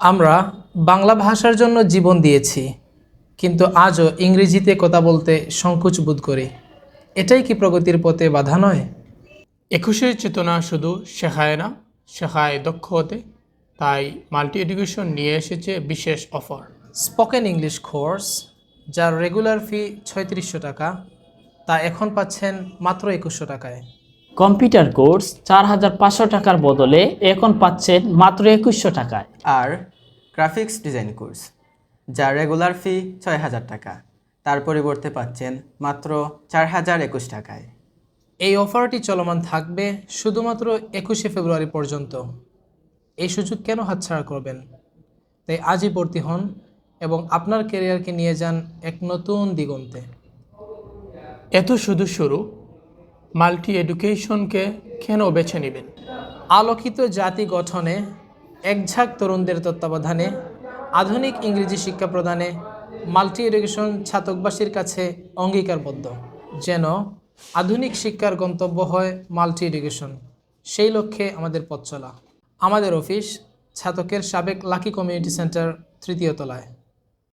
আমরা বাংলা ভাষার জন্য জীবন দিয়েছি কিন্তু আজও ইংরেজিতে কথা বলতে সংকোচ বোধ করি। এটাই কি প্রগতির পথে বাধা নয়? একুশের চেতনা শুধু শেখায় না শেখায় দক্ষ হতে তাই মাল্টি এডুকেশন নিয়ে এসেছে বিশেষ অফার। স্পোকেন ইংলিশ কোর্স যার রেগুলার ফি ছয়ত্রিশশো টাকা তা এখন পাচ্ছেন মাত্র একুশশো টাকায়। কম্পিউটার কোর্স চার হাজার পাঁচশো টাকার বদলে এখন পাচ্ছেন মাত্র একুশশো টাকায়। আর গ্রাফিক্স ডিজাইন কোর্স যার রেগুলার ফি ছয় হাজার টাকা তার পরিবর্তে পাচ্ছেন মাত্র চার হাজার একুশ টাকায়। এই অফারটি চলমান থাকবে শুধুমাত্র একুশে ফেব্রুয়ারি পর্যন্ত। এই সুযোগ কেন হাতছাড়া করবেন? তাই আজই ভর্তি হন এবং আপনার ক্যারিয়ারকে নিয়ে যান এক নতুন দিগন্তে। এত শুধু শুরু মাল্টি এডুকেশনকে কেন বেছে নেবেন? আলোকিত জাতি গঠনে একঝাঁক তরুণদের তত্ত্বাবধানে, আধুনিক ইংরেজি শিক্ষা প্রদানে মাল্টি এডুকেশন ছাতকবাসীর কাছে অঙ্গীকারবদ্ধ। যেন আধুনিক শিক্ষার গন্তব্য হয় মাল্টি এডুকেশন সেই লক্ষ্যে আমাদের পথ চলা। আমাদের অফিস ছাতকের সাবেক লাকি কমিউনিটি সেন্টার তৃতীয় তলায়।